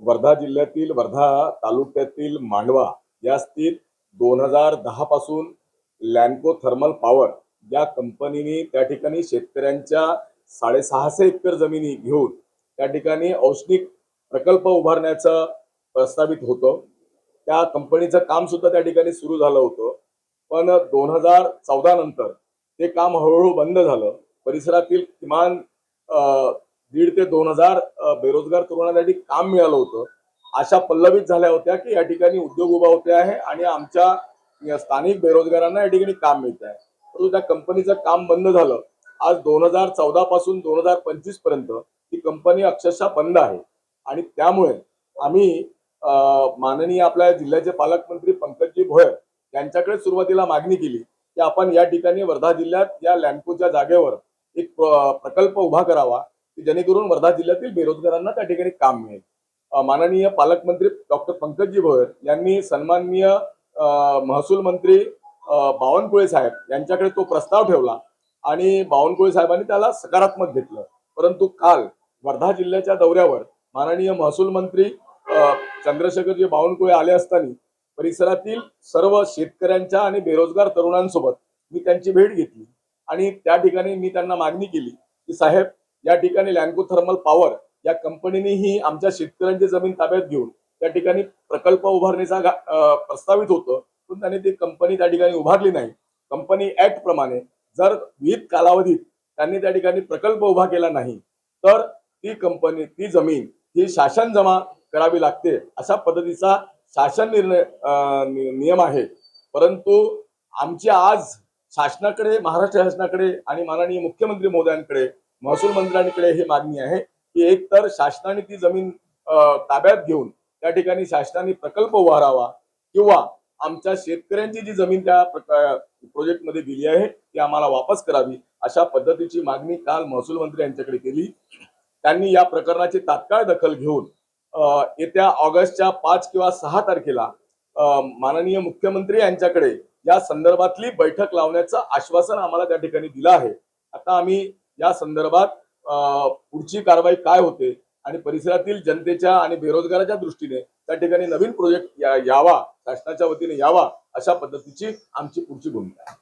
वर्धा जिल्ह्यातील वर्धा तालुक्यातील मांडवा या स्थित दोन हजार दहा पासून लॅन्को थर्मल पॉवर या कंपनीने त्या ठिकाणी शेतकऱ्यांच्या साडेसहाशे एकर जमिनी घेऊन त्या ठिकाणी औष्णिक प्रकल्प उभारण्याचं प्रस्तावित होतं. त्या कंपनीचं काम सुद्धा त्या ठिकाणी सुरू झालं होतं. पण दोन हजार चौदा नंतर ते काम हळूहळू बंद झालं. परिसरातील किमान दीड ते दोन हजार बेरोजगार तरुणांसाठी काम मिळालं होतं. अशा पल्लवित झाल्या होत्या की या ठिकाणी उद्योग उभा होते आहे आणि आमच्या स्थानिक बेरोजगारांना या ठिकाणी काम मिळत आहे. परंतु त्या कंपनीचं काम बंद झालं. आज दोन हजार चौदा पासून दोन हजार पंचवीसपर्यंत ही कंपनी अक्षरशः बंद आहे. आणि त्यामुळे आम्ही माननीय आपल्या जिल्ह्याचे पालकमंत्री पंकजी भोयर यांच्याकडे सुरुवातीला मागणी केली की आपण या ठिकाणी वर्धा जिल्ह्यात या लँडकोच्या जागेवर एक प्रकल्प उभा करावा. जेणेकरून वर्धा जिल्ह्यातील बेरोजगारांना त्या ठिकाणी काम मिळेल. माननीय पालकमंत्री डॉक्टर पंकजी भोयर यांनी सन्माननीय महसूल मंत्री बावनकुळे साहेब यांच्याकडे तो प्रस्ताव ठेवला आणि बावनकुळे साहेबांनी त्याला सकारात्मक घेतलं. परंतु काल वर्धा जिल्ह्याच्या दौऱ्यावर माननीय महसूल मंत्री चंद्रशेखरजी बावनकुळे आले असताना परिसरातील सर्व शेतकऱ्यांच्या आणि बेरोजगार तरुणांसोबत मी त्यांची भेट घेतली आणि त्या ठिकाणी मी त्यांना मागणी केली की साहेब या ठिकाणी लँको थर्मल पॉवर या कंपनीनेही आमच्या शेतकऱ्यांची जमीन ताब्यात घेऊन त्या ठिकाणी प्रकल्प उभारणीचा प्रस्तावित होतं. पण त्यांनी ती कंपनी त्या ठिकाणी उभारली नाही. कंपनी ऍक्ट प्रमाणे जर विहित कालावधीत त्यांनी त्या ठिकाणी प्रकल्प उभा केला नाही तर ती कंपनी ती जमीन ही शासन जमा करावी लागते अशा पद्धतीचा शासन निर्णय नियम आहे. परंतु आमची आज शासनाकडे महाराष्ट्र शासनाकडे आणि माननीय मुख्यमंत्री महोदयांकडे महसूल मंत्र्यांकडे ही मागणी आहे की एक तर शासनाने ती जमीन ताब्यात घेऊन त्या ठिकाणी शासनाने प्रकल्प उभारावा किंवा आमच्या शेतकऱ्यांची जी जमीन त्या प्रोजेक्टमध्ये दिली आहे ती आम्हाला वापस करावी अशा पद्धतीची मागणी काल महसूल मंत्री यांच्याकडे केली. त्यांनी या प्रकरणाची तात्काळ दखल घेऊन येत्या ऑगस्टच्या पाच किंवा सहा तारखेला माननीय मुख्यमंत्री यांच्याकडे या संदर्भातली बैठक लावण्याचं आश्वासन आम्हाला त्या ठिकाणी दिलं आहे. आता आम्ही या संदर्भात पुढची कारवाई काय होते आणि परिसरातील जनतेच्या आणि बेरोजगाराच्या दृष्टीने त्या ठिकाणी नवीन प्रोजेक्ट यावा शासनाच्या वतीने यावा अशा पद्धतीची आमची पुढची भूमिका आहे.